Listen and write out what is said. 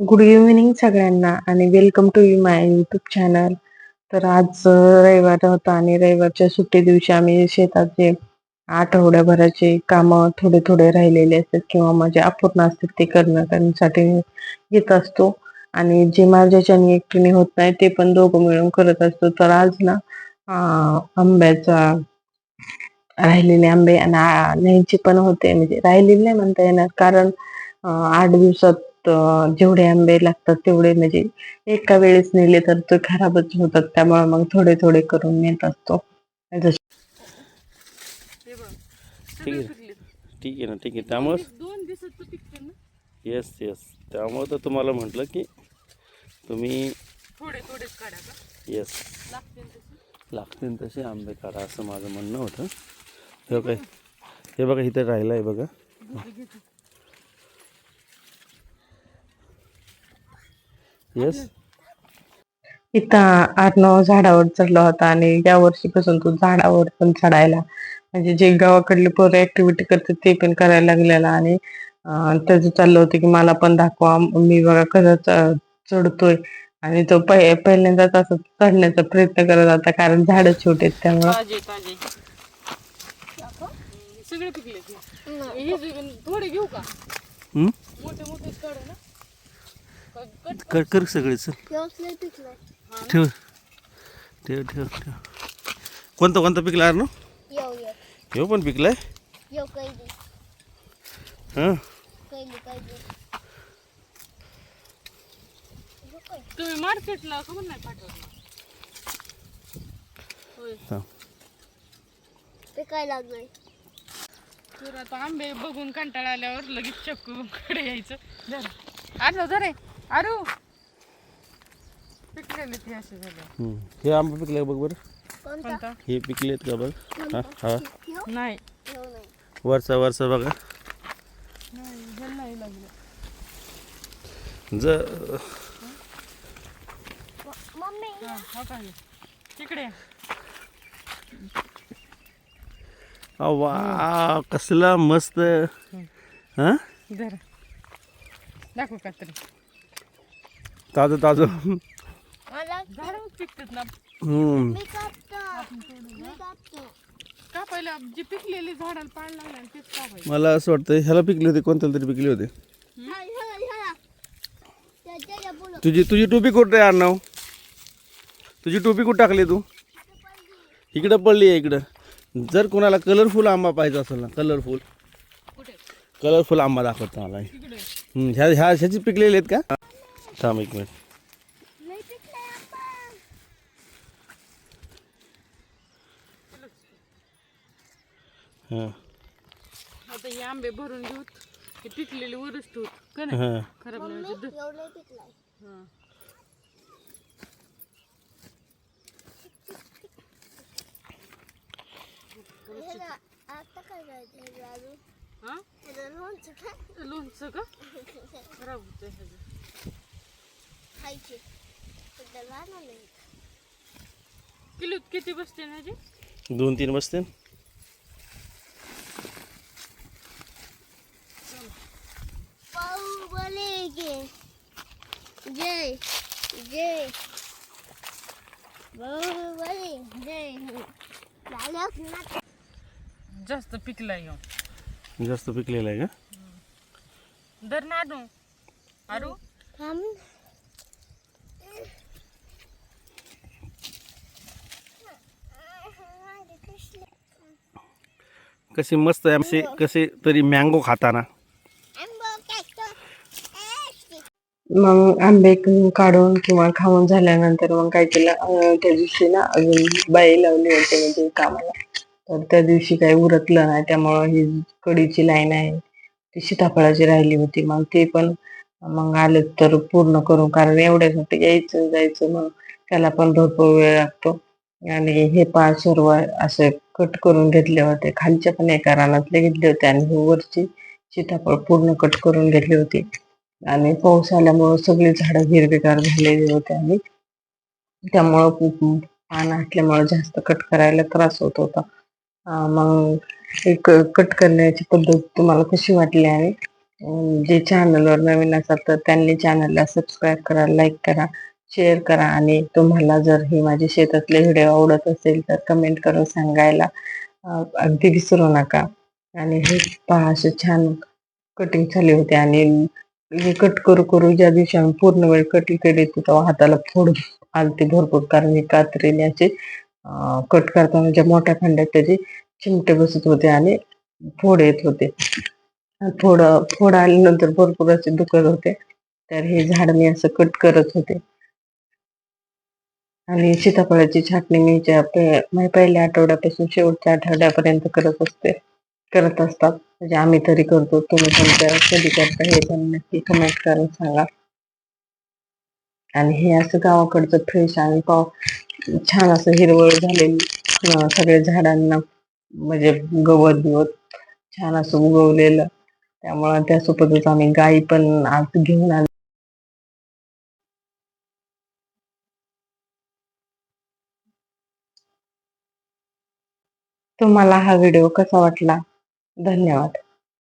Good evening सगळ्यांना आणि welcome to my YouTube channel तर आज रविवार होता आणि रविवारच्या सुट्टी दिवशी आम्ही शेताचे आठवड्याभराचे काम थोडे थोडे राहिलेले असतात किंवा माझे अपूर्ण असतात ते करण्यासाठी घेत असतो. आणि जे माझ्याच्याने एकटीने होत नाही ते पण दोघं मिळून करत असतो. तर आज ना आंब्याचा राहिलेले आंबे आणि न्यायचे पण होते. म्हणजे राहिलेले नाही म्हणता येणार. कारण आठ दिवसात जेवढे आंबे लागतात तेवढे म्हणजे एका वेळेस नेले तर ते खराबच होतात त्यामुळे मग थोडे थोडे करून नेत असतो. ठीक आहे. ठीक आहे ना ठीक आहे. त्यामुळं दोन दिवसात येस येस त्यामुळं तर तुम्हाला म्हटलं की तुम्ही थोडे थोडेच काढा का? येस लागतील तसे. लागतील तसे आंबे काढा असं माझं म्हणणं होतं. हे काय हे बघा इथे राहिलं आहे बघा. येस इथं आठ नऊ झाडावर चढला होता आणि या वर्षीपासून तो झाडावर पण चढायला म्हणजे जे गावाकडले पोरं ऍक्टिव्हिटी करतात ते पण करायला लागलेला आणि अं, त्याचं चाललं होतं की मला पण दाखवा मी बघा कसं चढतोय. आणि तो पहि- पहिल्यांदाच असं चढण्याचा प्रयत्न करत होता कारण झाडं छोटे आहेत त्यामुळं. सगळे पिकले हे थोडे घेऊ का? हं? मोठे मोठे कर कर सगळे चल. ठेव. ठेव ठेव ठेव. कोणतं कोणतं पिकला आहे ना येऊ हे पण पिकलाय? हां? तुम्ही मार्केटला खबर नाही हां पिकाय लागलाय तर आता आंबे बघून कंटाळा आल्यावर लगेच चक्कू कडे यायचं. जरा. आलो जरे. आरू पिकलेले ते असे झाले. हं. हे आंबे पिकले बघ बरं? कोणता? कोणता? हे पिकलेत का बघ? हां हां. नाही. वरचा वरचा बघा. नाही हे नाही लागलं. जर मम्मी. हा हा काय तिकडे. वा कसला मस्त. हां? जरा. दाखव का तरी ताजं ताजं. मला झाडं पिकतात ना. हम्म. मी कापतो. मी कापतो. का पहिलं जी पिकलेली झाडाला पाणी लागलं आणि तेच का पाहिजे मला असं वाटतं ह्याला पिकले होते कोणत्याला तरी पिकले होते. ह्याला ह्याला. ह्याला त्याच्या बोल तुझी तुझी टोपी कुठे आहे अर्णव तुझी टोपी कुठं टाकली तू? इकडं पडली आहे इकडं. जर कोणाला कलरफुल आंबा पाहिजे असेल ना कलरफुल कुठे? कलरफुल आंबा दाखवतो मला. तिकडे हम्म, ह्या ह्या ह्याची पिकलेले आहेत का? थांब एक मिनिट. हां. आता हे आंबे भरून घेऊत हे पिकलेले वरच ठेवत का नाही? हां. खराब नाही हा. हा लोणचं काय लोणचं का? खराब होतं खायचे. सध्या लहान नाही. किलोत किती बसते ना ह्याचे दोन तीन बसते. बाहुबली के जय जय. बाहुबली जय. झालं ना जास्त पिकला ह्यो जास्त पिकलेलं आहे का? दर ना आणू आरू थांब. कसे मस्त आहे असे कसे तरी मँगो खाताना. मग आंबे काढून किंवा खाऊन झाल्यानंतर मग काय केलं त्या दिवशी ना अजून बाई लावली होती म्हणजे कामाला. तर त्या दिवशी काही उरकलं नाही त्यामुळं ही कडीची लाईन आहे ती सीताफळाची राहिली होती. मग ते पण मग आले तर पूर्ण करू कारण एवढ्यासाठी यायचं जायचं मग त्याला पण भरपूर वेळ लागतो. आणि हे पाच सर्व असे कट करून घेतले होते. खालच्या पण एका रानातले घेतले होते आणि हे वरची सीताफळ पूर्ण कट करून घेतली होती. आणि पाऊस आल्यामुळं सगळी झाडं हिरवेगार झालेली होते आणि त्यामुळं खूप पान असल्यामुळं जास्त कट करायला त्रास होत होता. मग एक कट करण्याची पद्धत तुम्हाला कशी वाटली आणि जे चॅनलवर नवीन असाल तर त्यांनी चॅनलला सबस्क्राईब करा लाईक करा. शेअर करा आणि तुम्हाला जर हे माझे शेतातले व्हिडिओ आवडत असेल तर कमेंट करून सांगायला अगदी विसरू नका. आणि हे पहा असे छान कटिंग झाले होते आणि हे कट करू करू ज्या दिवशी आम्ही पूर्ण वेळ कटिंग केली होती तेव्हा हाताला फोड आलते भरपूर. कारण हे कात्रीने असे कट करताना ज्या मोठ्या खंड्यात त्याचे चिमटे बसत होते आणि फोड येत होते. फोड फोड आल्यानंतर भरपूर असे दुखत होते. तर हे झाड मी असं कट करत होते. आणि सीताफळाची छाटणी मी ज्या म्हणजे पहिल्या आठवड्यापासून शेवटच्या आठवड्यापर्यंत करत असते. करत असतात. म्हणजे आम्ही तरी करतो. तुम्ही तुमच्या कधी करता हे पण नक्की कमेंट करून सांगा. आणि हे असं गावाकडचं फ्रेश आणि पाव छान असं हिरवळ झालेली सगळ्या झाडांना म्हणजे गवत बिवत छान असं उगवलेलं. त्यामुळे त्यासोबतच आम्ही गाई पण आज घेऊन आलो. तुम्हाला हा व्हिडिओ कसा वाटला? धन्यवाद.